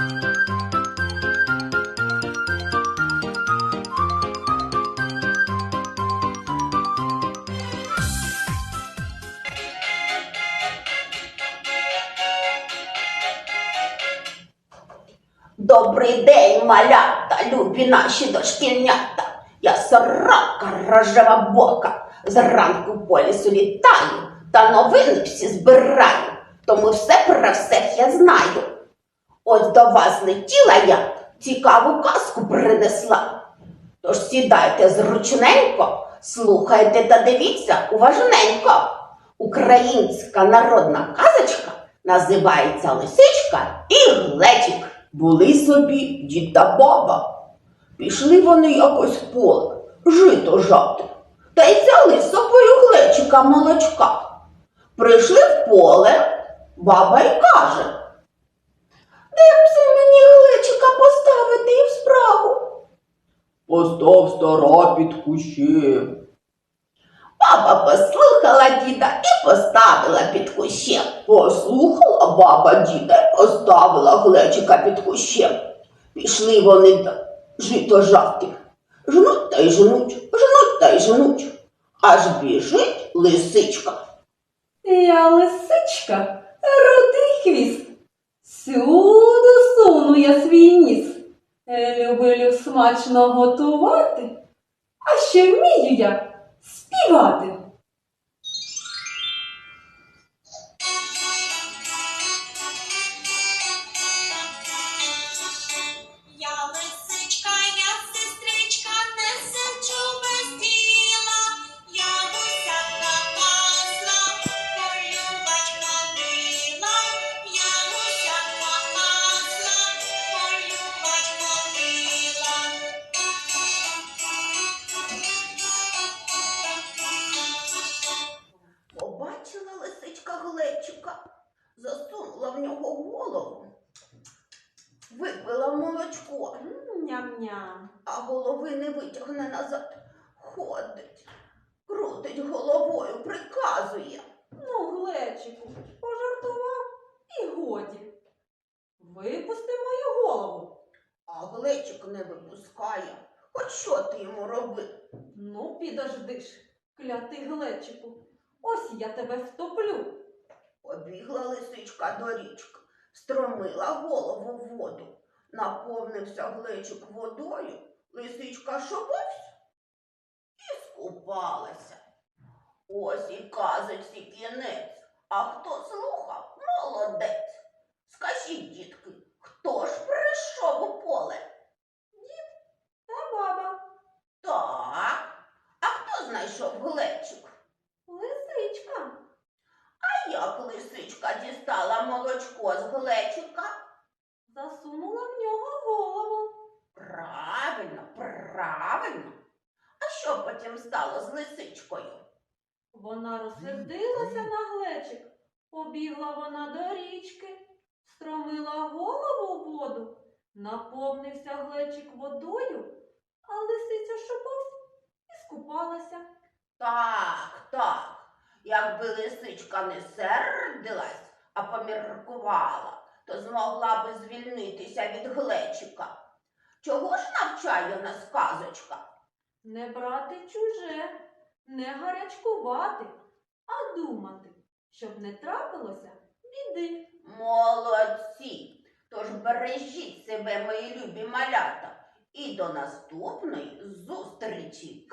Добрий день, малята, любі наші дошкільнята. Я сорока рожева бока, зранку по лісу літаю, та новини всі збираю, тому все про всех я знаю. Ось до вас летіла я, цікаву казку принесла. Тож сідайте зручненько, слухайте та дивіться уважненько. Українська народна казочка називається Лисичка і Глечик. Були собі дід та баба. Пішли вони якось в поле, жито жати, та й взяли з собою глечика молочка. Прийшли в поле, баба й каже. Де б це мені глечика поставити і в справу? Постав стара під кущем. Баба послухала діда і поставила під кущем. Послухала баба діда й поставила глечика під кущем. Пішли вони до жито жати. Жнуть та й жнуть, жнуть та й жнуть. Аж біжить лисичка. Я лисичка, рудий хвіст. Сюди суну я свій ніс. Е, Люблю смачно готувати, а ще вмію я співати. Випила молочко, Ням-ням. а голови не витягне назад. Ходить, крутить головою, приказує. Ну, глечику, пожартував і годі. Випусти мою голову. А глечик не випускає. Хоч що ти йому роби? Ну, підожди ж, клятий глечику. Ось я тебе втоплю. Побігла лисичка до річки, стромила голову в воду, наповнився глечик водою, лисичка шобовсь і скупалася. Ось і казочці кінець. А хто слухав, молодець. Скажіть, дітки, хто ж прийшов у поле? Та баба, Так. А хто знайшов глечик? лисичка. А як лисичка дістала молочко з глечика? Засунула в нього голову. Правильно, правильно. А що потім стало з лисичкою? Вона розсердилася на глечик. Побігла вона до річки, стромила голову в воду, наповнився глечик водою, а лисиця шоповсь і скупалася. Так, так. Якби лисичка не сердилась, а поміркувала, то змогла би звільнитися від глечика. Чого ж навчає нас казочка? Не брати чуже, не гарячкувати, а думати, щоб не трапилося біди. Молодці! Тож бережіть себе, мої любі малята, і до наступної зустрічі!